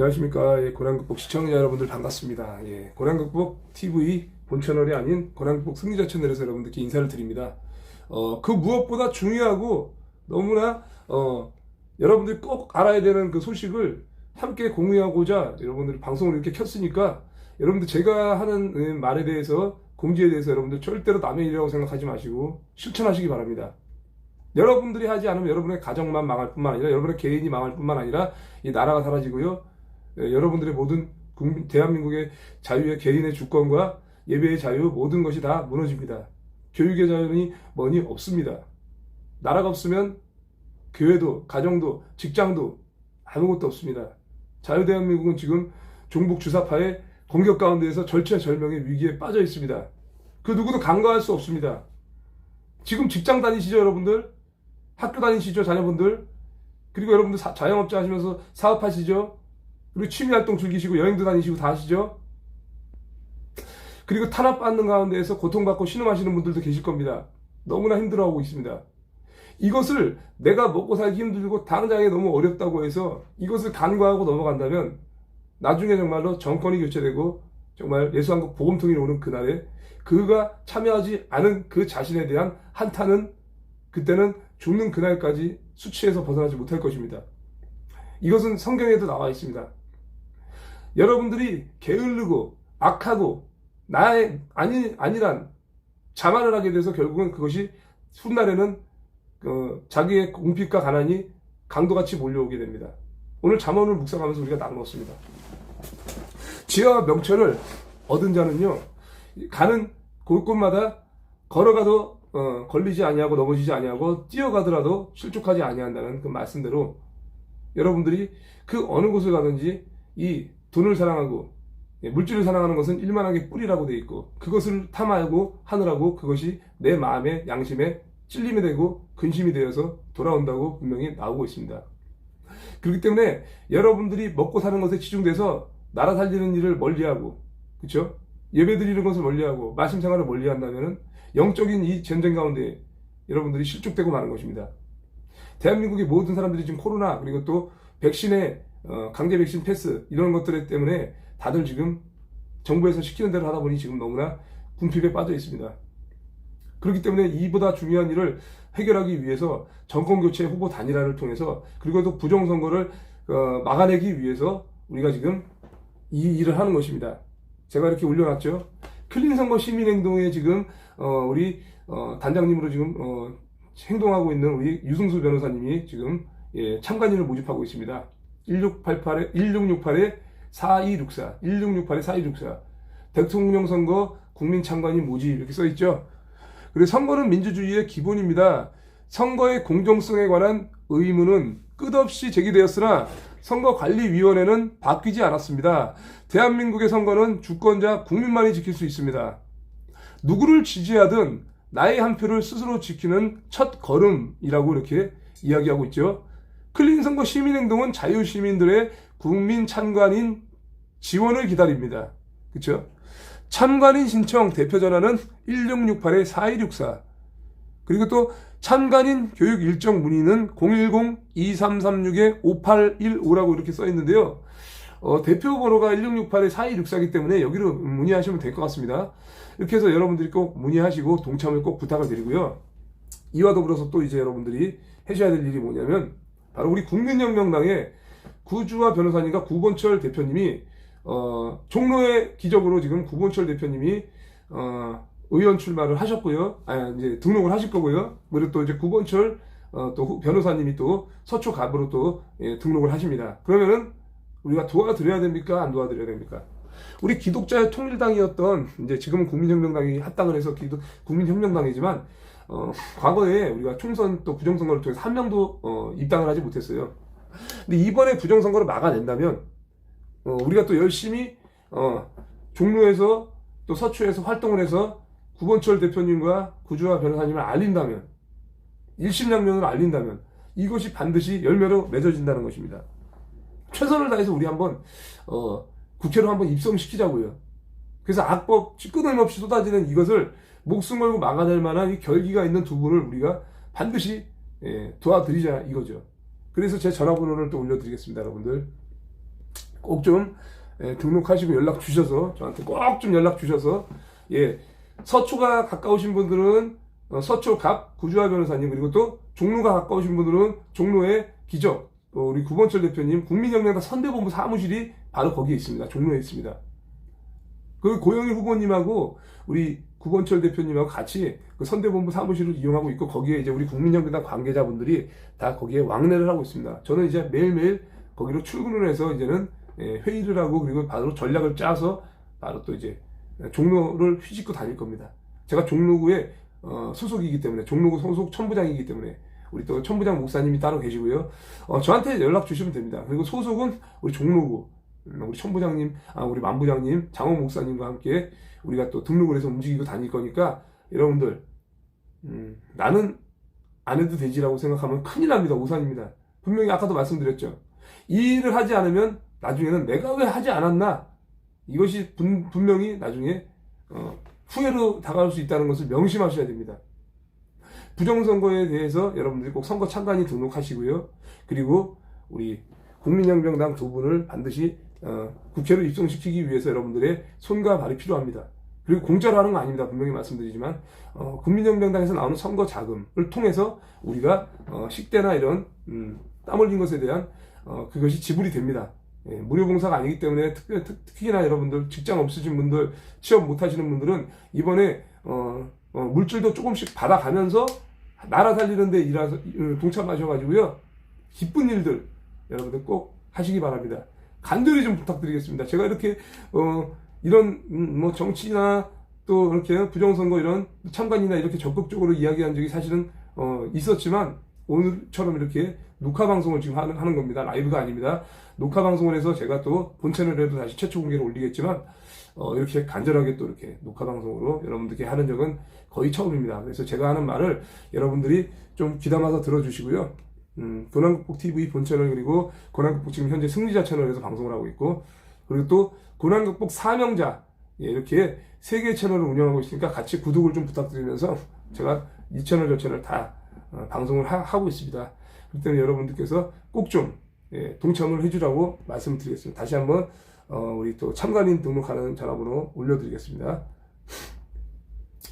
안녕하십니까. 예, 고량극복 시청자 여러분들 반갑습니다. 예, 고량극복 TV 본 채널이 아닌 고량극복 승리자 채널에서 여러분들께 인사를 드립니다. 어, 그 무엇보다 중요하고 너무나, 어, 여러분들이 꼭 알아야 되는 그 소식을 함께 공유하고자 여러분들이 방송을 이렇게 켰으니까 여러분들 제가 하는 음, 말에 대해서 공지에 대해서 여러분들 절대로 남의 일이라고 생각하지 마시고 실천하시기 바랍니다. 여러분들이 하지 않으면 여러분의 가정만 망할 뿐만 아니라 여러분의 개인이 망할 뿐만 아니라 이 나라가 사라지고요. 예, 여러분들의 모든 국민, 대한민국의 자유의 개인의 주권과 예배의 자유 모든 것이 다 무너집니다. 교육의 자유는 뭐니 없습니다. 나라가 없으면 교회도 가정도 직장도 아무것도 없습니다. 자유대한민국은 지금 종북 주사파의 공격 가운데에서 절체절명의 위기에 빠져 있습니다. 그 누구도 간과할 수 없습니다. 지금 직장 다니시죠, 여러분들? 학교 다니시죠, 자녀분들? 그리고 여러분들 사- 자영업자 하시면서 사업하시죠? 그리고 취미 활동 즐기시고 여행도 다니시고 다 하시죠? 그리고 탄압받는 가운데에서 고통받고 신음하시는 분들도 계실 겁니다. 너무나 힘들어하고 있습니다. 이것을 내가 먹고 살기 힘들고 당장에 너무 어렵다고 해서 이것을 간과하고 넘어간다면 나중에 정말로 정권이 교체되고 정말 예수한국 복음통일이 오는 그날에 그가 참여하지 않은 그 자신에 대한 한탄은 그때는 죽는 그날까지 수치에서 벗어나지 못할 것입니다. 이것은 성경에도 나와 있습니다. 여러분들이 게을르고 악하고 나의 아니 아니란 자만을 하게 돼서 결국은 그것이 훗날에는 어, 자기의 공핍과 가난이 강도같이 몰려오게 됩니다. 오늘 잠언을 묵상하면서 우리가 나누었습니다. 지혜와 명철을 얻은 자는요 가는 곳곳마다 걸어가도 어, 걸리지 아니하고 넘어지지 아니하고 뛰어가더라도 실족하지 아니한다는 그 말씀대로 여러분들이 그 어느 곳을 가든지 이 돈을 사랑하고 예, 물질을 사랑하는 것은 일만하게 뿌리라고 되어 있고 그것을 탐하고 하느라고 그것이 내 마음의 양심에 찔림이 되고 근심이 되어서 돌아온다고 분명히 나오고 있습니다. 그렇기 때문에 여러분들이 먹고 사는 것에 집중돼서 나라 살리는 일을 멀리하고 그렇죠? 예배 드리는 것을 멀리하고 말씀 생활을 멀리한다면은 영적인 이 전쟁 가운데 여러분들이 실족되고 마는 것입니다. 대한민국의 모든 사람들이 지금 코로나 그리고 또 백신의 어, 강제 백신 패스 이런 것들 때문에 다들 지금 정부에서 시키는 대로 하다 보니 지금 너무나 군핍에 빠져 있습니다. 그렇기 때문에 이보다 중요한 일을 해결하기 위해서 정권 교체 후보 단일화를 통해서 그리고 또 부정 선거를 어, 막아내기 위해서 우리가 지금 이 일을 하는 것입니다. 제가 이렇게 올려놨죠. 클린 선거 시민 행동에 지금 어, 우리 어, 단장님으로 지금 어, 행동하고 있는 우리 유승수 변호사님이 지금 예, 참관인을 모집하고 있습니다. 1688에 1668에 4264, 1668에 4264. 대통령 선거 국민 참관인 모집 이렇게 써 있죠. 그리고 선거는 민주주의의 기본입니다. 선거의 공정성에 관한 의문은 끝없이 제기되었으나 선거관리위원회는 바뀌지 않았습니다. 대한민국의 선거는 주권자 국민만이 지킬 수 있습니다. 누구를 지지하든 나의 한 표를 스스로 지키는 첫 걸음이라고 이렇게 이야기하고 있죠. 클린 선거 시민행동은 자유시민들의 국민 참관인 지원을 기다립니다. 그렇죠? 참관인 신청 대표 전화는 1668에 4264 그리고 또 참관인 교육 일정 문의는 010-2336에 5815라고 이렇게 써 있는데요. 어, 대표 번호가 1668에 4264이기 때문에 여기로 문의하시면 될 것 같습니다. 이렇게 해서 여러분들이 꼭 문의하시고 동참을 꼭 부탁을 드리고요. 이와 더불어서 또 이제 여러분들이 해줘야 될 일이 뭐냐면 바로 우리 국민혁명당의 구주화 변호사님과 구본철 대표님이 어, 종로의 기적으로 지금 구본철 대표님이 어, 의원 출마를 하셨고요. 아, 이제 등록을 하실 거고요. 그리고 또 이제 구본철 어, 또 후- 변호사님이 또 서초 갑으로 또 예, 등록을 하십니다. 그러면은 우리가 도와드려야 됩니까? 안 도와드려야 됩니까? 우리 기독자의 통일당이었던 이제 지금은 국민혁명당이 합당을 해서 기독 국민혁명당이지만 어, 과거에 우리가 총선 또 부정선거를 통해서 한 명도 어, 입당을 하지 못했어요. 근데 이번에 부정선거를 막아낸다면 어, 우리가 또 열심히 어, 종로에서 또 서초에서 활동을 해서 구본철 대표님과 구주화 변호사님을 알린다면 일심양면으로 알린다면 이것이 반드시 열매로 맺어진다는 것입니다. 최선을 다해서 우리 한번 어, 국회로 한번 입성시키자고요. 그래서 악법 끊임없이 쏟아지는 이것을 목숨 걸고 막아낼 만한 이 결기가 있는 두 분을 우리가 반드시 예, 도와드리자 이거죠. 그래서 제 전화번호를 또 올려드리겠습니다, 여러분들. 꼭좀 등록하시고 연락 주셔서 저한테 꼭 좀 연락 주셔서 예 서초가 가까우신 분들은 어, 서초 갑 구주화 변호사님 그리고 또 종로가 가까우신 분들은 종로의 기적 어, 우리 구본철 대표님 국민혁명당 선대본부 사무실이 바로 거기에 있습니다. 종로에 있습니다. 그 고영희 후보님하고 우리 구본철 대표님하고 같이 그 선대본부 사무실을 이용하고 있고 거기에 이제 우리 국민연금당 관계자분들이 다 거기에 왕래를 하고 있습니다. 저는 이제 매일매일 거기로 출근을 해서 이제는 예, 회의를 하고 그리고 바로 전략을 짜서 바로 또 이제 종로를 휘짓고 다닐 겁니다. 제가 종로구에 어, 소속이기 때문에 종로구 소속 천부장이기 때문에 우리 또 천부장 목사님이 따로 계시고요. 어, 저한테 연락 주시면 됩니다. 그리고 소속은 우리 종로구 음, 우리 천부장님, 아, 우리 만부장님, 장원 목사님과 함께 우리가 또 등록을 해서 움직이고 다닐 거니까 여러분들 음, 나는 안 해도 되지라고 생각하면 큰일 납니다. 오산입니다. 분명히 아까도 말씀드렸죠. 이 일을 하지 않으면 나중에는 내가 왜 하지 않았나 이것이 분, 분명히 나중에 어, 후회로 다가올 수 있다는 것을 명심하셔야 됩니다. 부정선거에 대해서 여러분들이 꼭 선거 참관인 등록하시고요. 그리고 우리 국민혁명당 두 분을 반드시 어, 국회로 입성시키기 위해서 여러분들의 손과 발이 필요합니다. 그리고 공짜로 하는 거 아닙니다. 분명히 말씀드리지만 어, 국민혁명당에서 나오는 선거 자금을 통해서 우리가 어, 식대나 이런 음, 땀 흘린 것에 대한 어, 그것이 지불이 됩니다. 예, 무료 봉사가 아니기 때문에 특, 특, 특히나 여러분들 직장 없으신 분들 취업 못 하시는 분들은 이번에 어, 어, 물질도 조금씩 받아가면서 나라 살리는데 일하서 어, 동참하셔가지고요 기쁜 일들 여러분들 꼭 하시기 바랍니다. 간절히 좀 부탁드리겠습니다. 제가 이렇게 어, 이런 음, 뭐 정치나 또 이렇게 부정선거 이런 참관이나 이렇게 적극적으로 이야기한 적이 사실은 어, 있었지만 오늘처럼 이렇게 녹화 방송을 지금 하는, 하는 겁니다. 라이브가 아닙니다. 녹화 방송을 해서 제가 또 본 채널에도 다시 최초 공개를 올리겠지만 어, 이렇게 간절하게 또 이렇게 녹화 방송으로 여러분들께 하는 적은 거의 처음입니다. 그래서 제가 하는 말을 여러분들이 좀 귀담아서 들어주시고요. 음, 고난극복 TV 본 채널 그리고 고난극복 지금 현재 승리자 채널에서 방송을 하고 있고 그리고 또 고난극복 사명자 예, 이렇게 세 개의 채널을 운영하고 있으니까 같이 구독을 좀 부탁드리면서 제가 이 채널 저 채널 다 어, 방송을 하, 고 있습니다. 때문에 여러분들께서 꼭좀 예, 동참을 해주라고 말씀드리겠습니다. 다시 한번 어, 우리 또 참관인 등록하는 전화번호 올려드리겠습니다.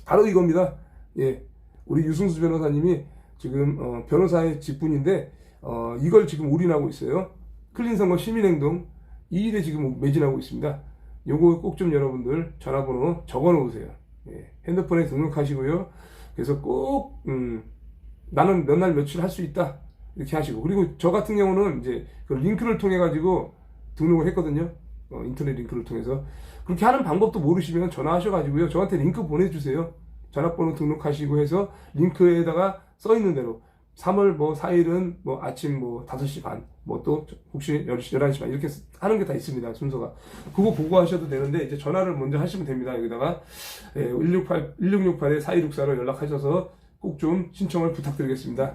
바로 이겁니다. 예, 우리 유승수 변호사님이 지금 어, 변호사의 직분인데 어, 이걸 지금 올인하고 있어요. 클린 선거 시민행동 이 일에 지금 매진하고 있습니다. 요거 꼭 좀 여러분들 전화번호 적어 놓으세요. 예, 핸드폰에 등록하시고요. 그래서 꼭 음, 나는 몇 날 며칠 할 수 있다 이렇게 하시고 그리고 저 같은 경우는 이제 그 링크를 통해 가지고 등록을 했거든요. 어, 인터넷 링크를 통해서 그렇게 하는 방법도 모르시면 전화하셔가지고요. 저한테 링크 보내주세요. 전화번호 등록하시고 해서 링크에다가 써 있는 대로 3월 뭐 4일은 뭐 아침 뭐 5시 반, 뭐 또 혹시 10시, 11시 반 이렇게 하는 게 다 있습니다. 순서가. 그거 보고 하셔도 되는데 이제 전화를 먼저 하시면 됩니다. 여기다가 예, 1668, 1668에 4264로 연락하셔서 꼭 좀 신청을 부탁드리겠습니다.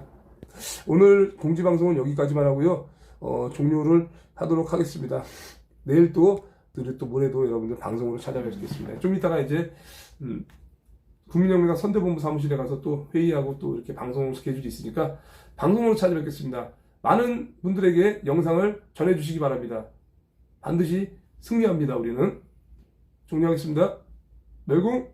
오늘 공지방송은 여기까지만 하고요. 어, 종료를 하도록 하겠습니다. 내일 또, 또 모레도 여러분들 방송으로 찾아뵙겠습니다. 좀 이따가 이제, 음, 국민혁명당 선대본부 사무실에 가서 또 회의하고 또 이렇게 방송 스케줄이 있으니까 방송으로 찾아뵙겠습니다. 많은 분들에게 영상을 전해주시기 바랍니다. 반드시 승리합니다, 우리는. 종료하겠습니다. 멸궁!